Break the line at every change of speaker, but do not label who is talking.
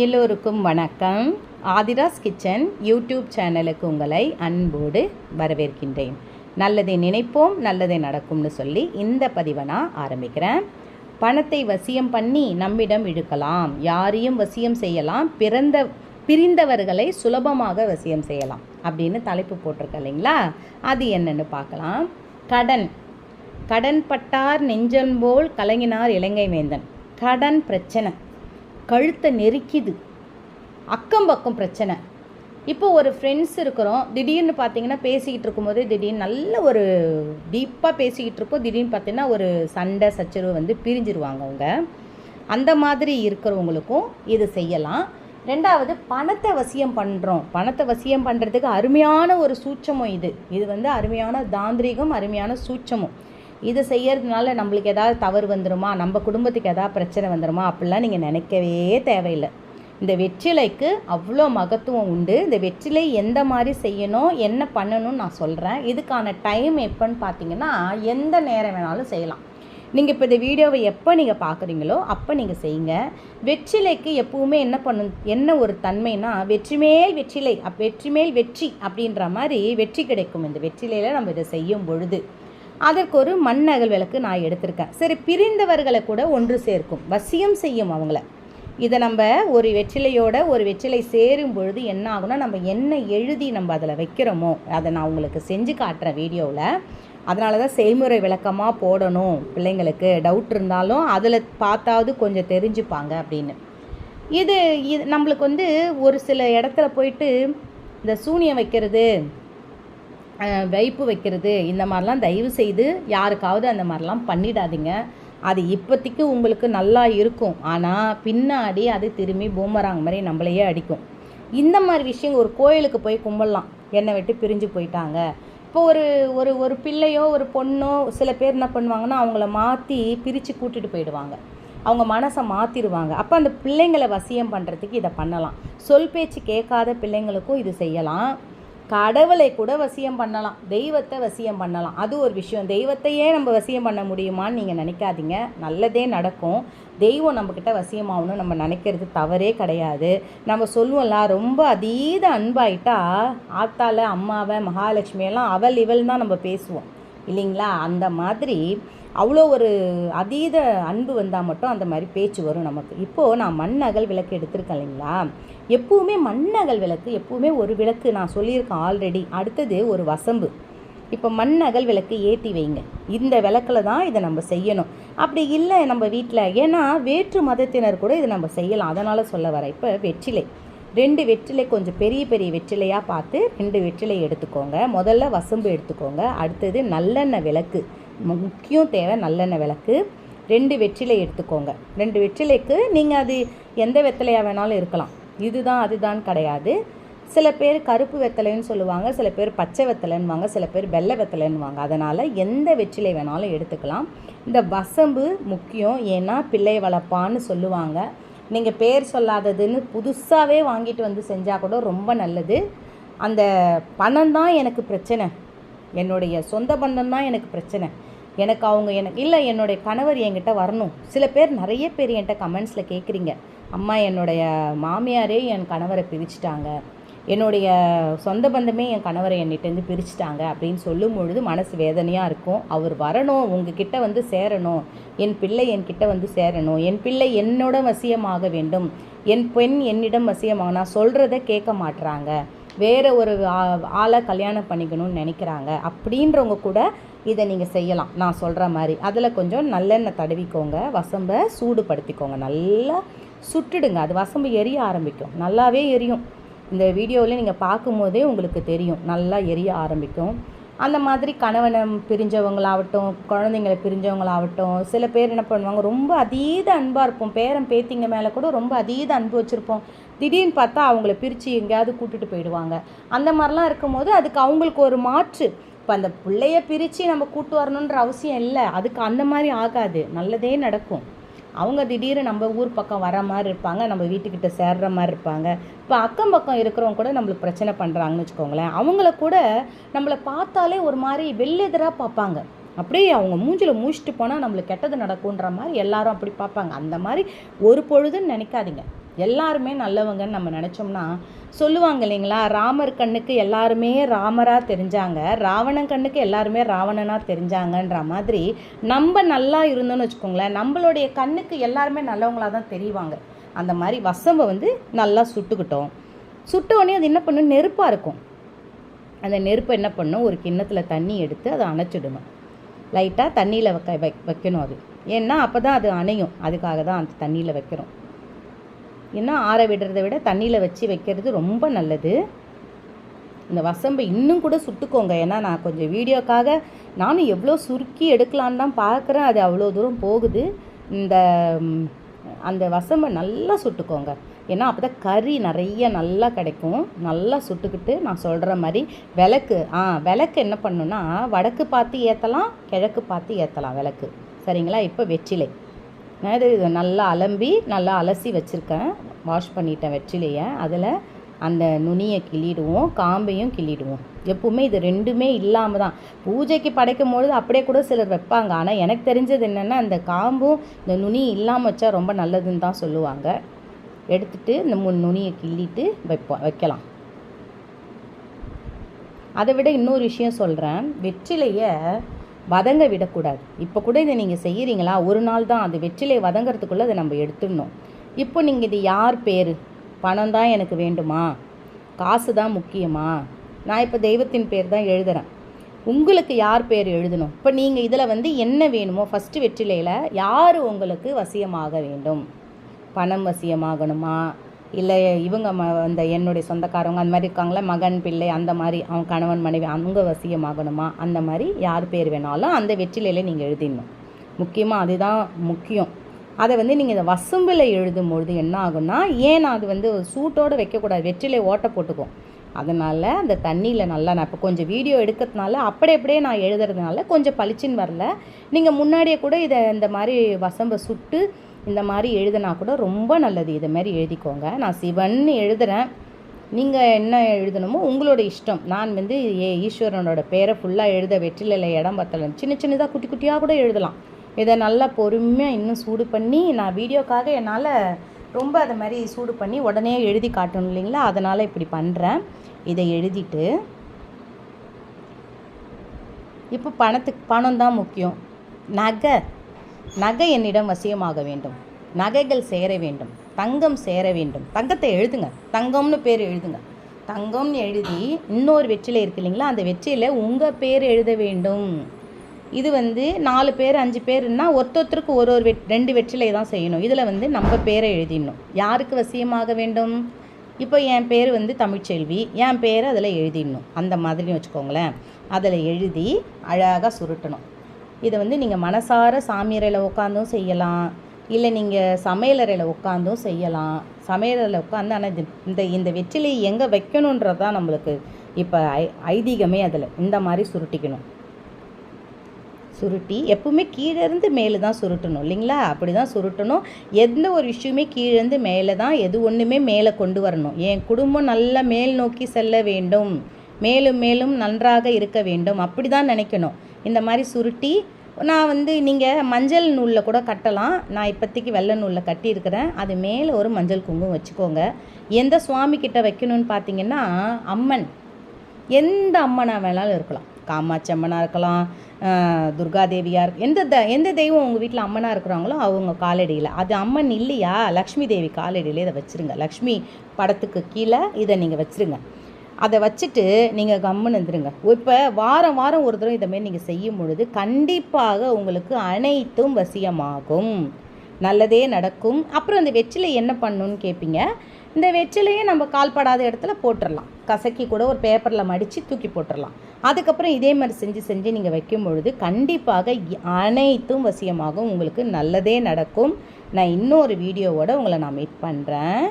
எல்லோருக்கும் வணக்கம். Aadhira's kitchen YouTube சேனலுக்கு உங்களை அன்போடு வரவேற்கின்றேன். நல்லதை நினைப்போம் நல்லதை நடக்கும்னு சொல்லி இந்த பதிவை நான் ஆரம்பிக்கிறேன். பணத்தை வசியம் பண்ணி நம்மிடம் இழுக்கலாம். யாரையும் வசியம் செய்யலாம். பிறந்த பிரிந்தவர்களை சுலபமாக வசியம் செய்யலாம். அப்படின்னு தலைப்பு போட்டிருக்க இல்லைங்களா? அது என்னன்னு பார்க்கலாம். கடன். கடன் பட்டார் நெஞ்சன் கலங்கினார் இலங்கை வேந்தன். கடன் பிரச்சனை. கழுத்தை நெருக்கிது. அக்கம் பக்கம் பிரச்சனை. இப்போ ஒரு ஃப்ரெண்ட்ஸ் இருக்கிறோம். திடீர்னு பார்த்தீங்கன்னா பேசிக்கிட்டு இருக்கும்போது திடீர்னு நல்ல ஒரு டீப்பாக பேசிக்கிட்டு இருப்போம். திடீர்னு பார்த்தீங்கன்னா ஒரு சண்டை சச்சரவு வந்து பிரிஞ்சிருவாங்க அவங்க. அந்த மாதிரி இருக்கிறவங்களுக்கும் இது செய்யலாம். ரெண்டாவது பணத்தை வசியம் பண்ணுறோம் பணத்தை வசியம் பண்ணுறதுக்கு அருமையான ஒரு சூட்சமும் இது. இது வந்து அருமையான தாந்திரிகம் அருமையான சூட்சமும். இது செய்யறதுனால நம்மளுக்கு ஏதாவது தவறு வந்துருமா? நம்ம குடும்பத்துக்கு ஏதாவது பிரச்சனை வந்துருமா? அப்படிலாம் நீங்கள் நினைக்கவே தேவையில்லை. இந்த வெற்றிலைக்கு அவ்வளோ மகத்துவம் உண்டு. இந்த வெற்றிலை எந்த மாதிரி செய்யணும்? என்ன பண்ணணும்னு நான் சொல்கிறேன் இதுக்கான டைம் எப்போன்னு பார்த்தீங்கன்னா எந்த நேரம் வேணாலும் செய்யலாம். நீங்கள் இப்போ இந்த வீடியோவை எப்போ நீங்கள் பார்க்குறீங்களோ அப்போ நீங்கள் செய்யுங்க. வெற்றிலைக்கு எப்பவுமே என்ன பண்ணும் என்ன ஒரு தன்மைனா வெற்றிமேல் வெற்றிலை அப் வெற்றிமேல் வெற்றி அப்படின்ற மாதிரி வெற்றி கிடைக்கும். இந்த வெற்றிலையில் நம்ம இதை செய்யும் பொழுது. அதற்கு ஒரு மண்ணகல் விளக்கு நான் எடுத்திருக்கேன். சரி பிரிந்தவர்களை கூட ஒன்று சேர்க்கும். வசியம் செய்யும் அவங்கள. இதை நம்ம ஒரு வெற்றிலையோட ஒரு வெற்றிலை சேரும் பொழுது என்ன ஆகும்னா நம்ம என்ன எழுதி நம்ம அதில் வைக்கிறோமோ அதை நான் உங்களுக்கு செஞ்சு காட்டுறேன் வீடியோவில் அதனால தான் செய்முறை விளக்கமாக போடணும். பிள்ளைங்களுக்கு டவுட் இருந்தாலும் அதில் பார்த்தாவது கொஞ்சம் தெரிஞ்சுப்பாங்க அப்படின்னு. இது இது நம்மளுக்கு வந்து ஒரு சில இடத்துல போயிட்டு இந்த சூனியம் வைக்கிறது வைப்பு வைக்கிறது இந்த மாதிரிலாம் தயவு செய்து யாருக்காவது அந்த மாதிரிலாம் பண்ணிடாதீங்க. அது இப்போதைக்கு உங்களுக்கு நல்லா இருக்கும். ஆனால் பின்னாடி அது திரும்பி பூமராங் மாதிரி நம்மளையே அடிக்கும். இந்த மாதிரி விஷயம் ஒரு கோயிலுக்கு போய் கும்பிடலாம். என்னை விட்டு பிரிஞ்சு போயிட்டாங்க. இப்போ ஒரு ஒரு ஒரு பிள்ளையோ ஒரு பொண்ணோ சில பேர் என்ன பண்ணுவாங்கன்னா அவங்கள மாற்றி பிரித்து கூட்டிகிட்டு போயிடுவாங்க. அவங்க மனசை மாற்றிடுவாங்க அப்போ அந்த பிள்ளைங்களை வசியம் பண்ணுறதுக்கு இதை பண்ணலாம். சொல் பேச்சு கேட்காத பிள்ளைங்களுக்கும் இது செய்யலாம். கடவுளை கூட வசியம் பண்ணலாம். தெய்வத்தை வசியம் பண்ணலாம். அது ஒரு விஷயம். தெய்வத்தையே நம்ம வசியம் பண்ண முடியுமான்னு நீங்கள் நினைக்காதீங்க. நல்லதே நடக்கும். தெய்வம் நம்மக்கிட்ட வசியமாகணும்னு நம்ம நினைக்கிறது தவறே கிடையாது. நம்ம சொல்லுவோம்ல ரொம்ப அதீத அன்பாயிட்டா ஆத்தால அம்மாவை மகாலட்சுமியெல்லாம் அவள் இவள் தான் நம்ம பேசுவோம். இல்லைங்களா? அந்த மாதிரி அவ்வளோ ஒரு அதீத அன்பு வந்தால் மட்டும் அந்த மாதிரி பேச்சு வரும் நமக்கு. இப்போது நான் மண்ணகல் விளக்கு எடுத்திருக்கேன் இல்லைங்களா? எப்பவுமே மண்ணகல் விளக்கு எப்பவுமே ஒரு விளக்கு நான் சொல்லியிருக்கேன் ஆல்ரெடி அடுத்தது ஒரு வசம்பு. இப்போ மண்ணகல் விளக்கு ஏற்றி வைங்க. இந்த விளக்கில் தான் இதை நம்ம செய்யணும். அப்படி இல்லை நம்ம வீட்டில். ஏன்னா வேற்று மதத்தினர் கூட இதை நம்ம செய்யலாம். அதனால் சொல்ல வர இப்போ வெற்றிலை. ரெண்டு வெற்றிலை கொஞ்சம் பெரிய பெரிய வெற்றிலையாக பார்த்து ரெண்டு வெற்றிலை எடுத்துக்கோங்க. முதல்ல வசம்பு எடுத்துக்கோங்க. அடுத்தது நல்லெண்ணெய் விளக்கு. முக்கியம் தேவை நல்லெண்ணெய் விளக்கு. ரெண்டு வெற்றிலை எடுத்துக்கோங்க. ரெண்டு வெற்றிலைக்கு நீங்கள் அது எந்த வெத்தலையாக வேணாலும் இருக்கலாம். இதுதான் அதுதான் கிடையாது. சில பேர் கருப்பு வெத்தலைன்னு சொல்லுவாங்க சில பேர் பச்சை வெத்தலைன்னுவாங்க சில பேர் வெள்ளை வெத்தலைன்னுவாங்க. அதனால் எந்த வெற்றிலை வேணாலும் எடுத்துக்கலாம். இந்த வசம்பு முக்கியம். ஏன்னா பிள்ளை வளர்ப்பான்னு சொல்லுவாங்க. நீங்கள் பேர் சொல்லாததுன்னு புதுசாகவே வாங்கிட்டு வந்து செஞ்சால் கூட ரொம்ப நல்லது. அந்த பணம் தான் எனக்கு பிரச்சனை. என்னுடைய சொந்த பந்தம் தான் எனக்கு பிரச்சனை. எனக்கு அவங்க எனக்கு இல்லை என்னுடைய கணவர் என்கிட்ட வரணும். சில பேர் நிறைய பேர் என்கிட்ட கமெண்ட்ஸில் கேட்குறீங்க அம்மா என்னுடைய மாமியாரே என் கணவரை பிரிச்சுட்டாங்க. என்னுடைய சொந்த பந்தமே என் கணவரை என்னிட்டேருந்து பிரிச்சுட்டாங்க அப்படின்னு சொல்லும் பொழுது மனசு வேதனையாக இருக்கும். அவர் வரணும் உங்ககிட்ட வந்து சேரணும். என் பிள்ளை என்கிட்ட வந்து சேரணும். என் பிள்ளை என்னோட வசியமாக வேண்டும். என் பெண் என்னிடம் வசியமாக நான் சொல்கிறத கேட்க மாட்டுறாங்க வேற ஒரு ஆளை கல்யாணம் பண்ணிக்கணும்னு நினைக்கிறாங்க. அப்படின்றவங்க கூட இதை நீங்கள் செய்யலாம். நான் சொல்கிற மாதிரி. அதில் கொஞ்சம் நல்லெண்ணெய் தடவிக்கோங்க. வசம்பை சூடுபடுத்திக்கோங்க. நல்லா சுட்டுடுங்க. அது வசம்பு எரிய ஆரம்பிக்கும். நல்லாவே எரியும். இந்த வீடியோவில் நீங்கள் பார்க்கும்போதே உங்களுக்கு தெரியும். நல்லா எரிய ஆரம்பிக்கும். அந்த மாதிரி கணவனை பிரிஞ்சவங்களாகட்டும் குழந்தைங்களை பிரிஞ்சவங்களாகட்டும் சில பேர் என்ன பண்ணுவாங்க? ரொம்ப அதீத அன்பாக இருப்போம். பேரன் பேத்திங்க மேலே கூட ரொம்ப அதீத அன்பு வச்சுருப்போம். திடீர்னு பார்த்தா அவங்கள பிரித்து எங்கேயாவது கூட்டிகிட்டு போயிடுவாங்க. அந்த மாதிரிலாம் இருக்கும்போது அதுக்கு அவங்களுக்கு ஒரு மாற்று. இப்போ அந்த பிள்ளைய பிரித்து நம்ம கூட்டு வரணுன்ற அவசியம் இல்லை. அதுக்கு அந்த மாதிரி ஆகாது. நல்லதே நடக்கும். அவங்க திடீர்னு நம்ம ஊர் பக்கம் வர மாதிரி இருப்பாங்க. நம்ம வீட்டுக்கிட்ட சேர்ற மாதிரி இருப்பாங்க. இப்போ அக்கம் பக்கம் இருக்கிறவங்க கூட நம்மளுக்கு பிரச்சனை பண்ணுறாங்கன்னு வச்சுக்கோங்களேன். அவங்கள கூட நம்மளை பார்த்தாலே ஒரு மாதிரி வெள்ளெதிராக பார்ப்பாங்க. அப்படியே அவங்க மூஞ்சில் மூச்சிட்டு போனால் நம்மளுக்கு கெட்டது நடக்குன்ற மாதிரி எல்லாரும் அப்படி பார்ப்பாங்க. அந்த மாதிரி ஒரு பொழுதுன்னு நினைக்காதீங்க. எல்லாருமே நல்லவங்கன்னு நம்ம நினச்சோம்னா சொல்லுவாங்க இல்லைங்களா? ராமர் கண்ணுக்கு எல்லாருமே ராமராக தெரிஞ்சாங்க. ராவணன் கண்ணுக்கு எல்லாருமே ராவணனாக தெரிஞ்சாங்கன்ற மாதிரி நம்ம நல்லா இருந்தோம்னு வச்சுக்கோங்களேன். நம்மளுடைய கண்ணுக்கு எல்லாருமே நல்லவங்களாக தான் தெரிவாங்க. அந்த மாதிரி வசம்பை வந்து நல்லா சுட்டுக்கிட்டோம். சுட்டோடனே அது என்ன பண்ணும்? நெருப்பாக இருக்கும். அந்த நெருப்பை என்ன பண்ணும்? ஒரு கிண்ணத்தில் தண்ணி எடுத்து அதை அணைச்சிடணும். லைட்டாக தண்ணியில் வைக்க வை வைக்கணும் அது. ஏன்னா அப்போ தான் அது அணையும். அதுக்காக தான் அந்த தண்ணியில் வைக்கிறோம். ஏன்னா ஆற விடுறத விட தண்ணியில் வச்சு வைக்கிறது ரொம்ப நல்லது. இந்த வசம்பை இன்னும் கூட சுட்டுக்கோங்க. ஏன்னா நான் கொஞ்சம் வீடியோக்காக நானும் எவ்வளோ சுருக்கி எடுக்கலான்னு தான் பார்க்குறேன். அது அவ்வளோ தூரம் போகுது. இந்த அந்த வசம்பை நல்லா சுட்டுக்கோங்க. ஏன்னா அப்போ தான் கறி நிறைய நல்லா கிடைக்கும். நல்லா சுட்டுக்கிட்டு நான் சொல்கிற மாதிரி விளக்கு ஆ விளக்கு என்ன பண்ணுன்னா வடக்கு பார்த்து ஏற்றலாம் கிழக்கு பார்த்து ஏற்றலாம் விளக்கு. சரிங்களா? இப்போ வெற்றிலை. இது இது நல்லா அலம்பி நல்லா அலசி வச்சுருக்கேன். வாஷ் பண்ணிட்டேன் வெற்றிலையை. அதில் அந்த நுனியை கிள்ளிடுவோம் காம்பையும் கிள்ளிடுவோம். எப்பவுமே இது ரெண்டுமே இல்லாமல் தான் பூஜைக்கு படைக்கும் பொழுது அப்படியே கூட சிலர் வைப்பாங்க. ஆனால் எனக்கு தெரிஞ்சது என்னென்னா அந்த காம்பும் இந்த நுனி இல்லாமல் வச்சா ரொம்ப நல்லதுன்னு தான் சொல்லுவாங்க. எடுத்துட்டு இந்த மூணு நுனியை கிள்ளிட்டு வைப்போம் வைக்கலாம். அதை விட இன்னொரு விஷயம் சொல்கிறேன் வெற்றிலையை வதங்க விடக்கூடாது. இப்போ கூட இதை நீங்கள் செய்கிறீங்களா ஒரு நாள் தான் அது வெற்றிலை வதங்கிறதுக்குள்ளே அதை நம்ம எடுத்துடணும். இப்போ நீங்கள் இது யார் பேர்? பணம் தான் எனக்கு வேண்டுமா? காசு தான் முக்கியமா? நான் இப்போ தெய்வத்தின் பேர் தான் எழுதுகிறேன் உங்களுக்கு யார் பேர் எழுதணும்? இப்போ நீங்கள் இதில் வந்து என்ன வேணுமோ ஃபஸ்ட்டு வெற்றிலையில் யார் உங்களுக்கு வசியமாக வேண்டும்? பணம் வசியமாகணுமா? இல்லை இவங்க ம அந்த என்னுடைய சொந்தக்காரவங்க அந்த மாதிரி இருக்காங்களே மகன் பிள்ளை அந்த மாதிரி அவன் கணவன் மனைவி அவங்க வசியமாகணுமா? அந்த மாதிரி யார் பேர் வேணாலும் அந்த வெற்றிலையில் நீங்கள் எழுதிடணும். முக்கியமாக அதுதான் முக்கியம். அதை வந்து நீங்கள் இந்த வசம்பில் எழுதும்பொழுது என்ன ஆகும்னா ஏன் நான் அது வந்து சூட்டோடு வைக்கக்கூடாது வெற்றிலை ஓட்ட போட்டுக்கும். அதனால் அந்த தண்ணியில் நல்லா நான் இப்போ கொஞ்சம் வீடியோ எடுக்கிறதுனால அப்படி அப்படியே நான் எழுதுறதுனால கொஞ்சம் பளிச்சின்னு வரல. நீங்கள் முன்னாடியே கூட இதை இந்த மாதிரி வசம்பை சுட்டு இந்த மாதிரி எழுதுனா கூட ரொம்ப நல்லது. இதை மாதிரி எழுதிக்கோங்க. நான் சிவன்னு எழுதுகிறேன் நீங்கள் என்ன எழுதணுமோ உங்களோட இஷ்டம். நான் வந்து ஏ ஈஸ்வரனோட பேரை ஃபுல்லாக எழுத வெற்றிலையில் இடம் பத்தல. சின்ன சின்னதாக குட்டி குட்டியாக கூட எழுதலாம். இதை நல்லா பொறுமையாக இன்னும் சூடு பண்ணி நான் வீடியோக்காக என்னால் ரொம்ப அதை மாதிரி சூடு பண்ணி உடனே எழுதி காட்டணும் இல்லைங்களா? அதனால் இப்படி பண்ணுறேன் இதை எழுதிட்டு இப்போ பணத்துக்கு பணம் தான் முக்கியம். நகை. நகை என்னிடம் வசியமாக வேண்டும். நகைகள் சேர வேண்டும். தங்கம் சேர வேண்டும். தங்கத்தை எழுதுங்க. தங்கம்னு பேர் எழுதுங்க. தங்கம்னு எழுதி இன்னொரு வெற்றியில் இருக்கு இல்லைங்களா? அந்த வெற்றியில் உங்கள் பேர் எழுத வேண்டும். இது வந்து நாலு பேர் அஞ்சு பேர்னா ஒருத்தொருத்தருக்கு ஒரு ஒரு வெட் ரெண்டு வெற்றிலையை தான் செய்யணும். இதில் வந்து நம்ம பேரை எழுதிடணும். யாருக்கு வசியமாக வேண்டும்? இப்போ என் பேர் வந்து தமிழ்ச்செல்வி என் பேர் அதில் எழுதிடணும். அந்த மாதிரி வச்சுக்கோங்களேன். அதில் எழுதி அழகாக சுருட்டணும். இதை வந்து நீங்கள் மனசார சாமியறையில் உட்காந்தும் செய்யலாம். இல்லை நீங்கள் சமையலறையில் உட்காந்தும் செய்யலாம். சமையலறையில் உட்காந்து ஆனால் இது இந்த இந்த வெற்றிலை எங்கே வைக்கணுன்றது தான் நம்மளுக்கு இப்போ ஐ ஐதீகமே அதில். இந்த மாதிரி சுருட்டிக்கணும். சுருட்டி எப்பவுமே கீழேருந்து மேலே தான் சுருட்டணும் இல்லைங்களா? அப்படி தான் சுருட்டணும். எந்த ஒரு விஷயமே கீழேருந்து மேலே தான் எது ஒன்றுமே மேலே கொண்டு வரணும். என் குடும்பம் நல்லா மேல் நோக்கி செல்ல வேண்டும். மேலும் மேலும் நன்றாக இருக்க வேண்டும். அப்படி தான் நினைக்கணும். இந்த மாதிரி சுருட்டி நான் வந்து நீங்கள் மஞ்சள் நூலில் கூட கட்டலாம். நான் இப்போதைக்கு வெள்ளை நூலில் கட்டியிருக்கிறேன். அது மேலே ஒரு மஞ்சள் குங்குமம் வச்சுக்கோங்க. எந்த சுவாமி கிட்ட வைக்கணும்னு பார்த்தீங்கன்னா அம்மன். எந்த அம்மனாக வேணாலும் இருக்கலாம். காமாட்சி அம்மனாக இருக்கலாம் துர்காதேவியாக இருக்கு எந்த த எந்த தெய்வம் உங்கள் வீட்டில் அம்மனாக இருக்கிறாங்களோ அவங்க காலடியில். அது அம்மன் இல்லையா? லக்ஷ்மி தேவி காலடியில் இதை வச்சுருங்க. லக்ஷ்மி படத்துக்கு கீழே இதை நீங்கள் வச்சுருங்க. அதை வச்சுட்டு நீங்கள் கம்முன்னு இருந்துருங்க. இப்போ வாரம் வாரம் ஒரு தடவை இதை மாரி நீங்கள் செய்யும் பொழுது கண்டிப்பாக உங்களுக்கு அனைத்தும் வசியமாகும். நல்லதே நடக்கும். அப்புறம் இந்த வெற்றிலை என்ன பண்ணுன்னு கேட்பீங்க இந்த வெற்றிலையை நம்ம கால்படாத இடத்துல போட்டுடலாம் கசக்கி கூட ஒரு பேப்பரில் மடித்து தூக்கி போட்டுடலாம் அதுக்கப்புறம் இதே மாதிரி செஞ்சு செஞ்சு நீங்கள் வைக்கும் பொழுது கண்டிப்பாக அனைத்தும் வசியமாகும். உங்களுக்கு நல்லதே நடக்கும். நான் இன்னொரு வீடியோவோடு உங்களை நான் மீட் பண்ணுறேன்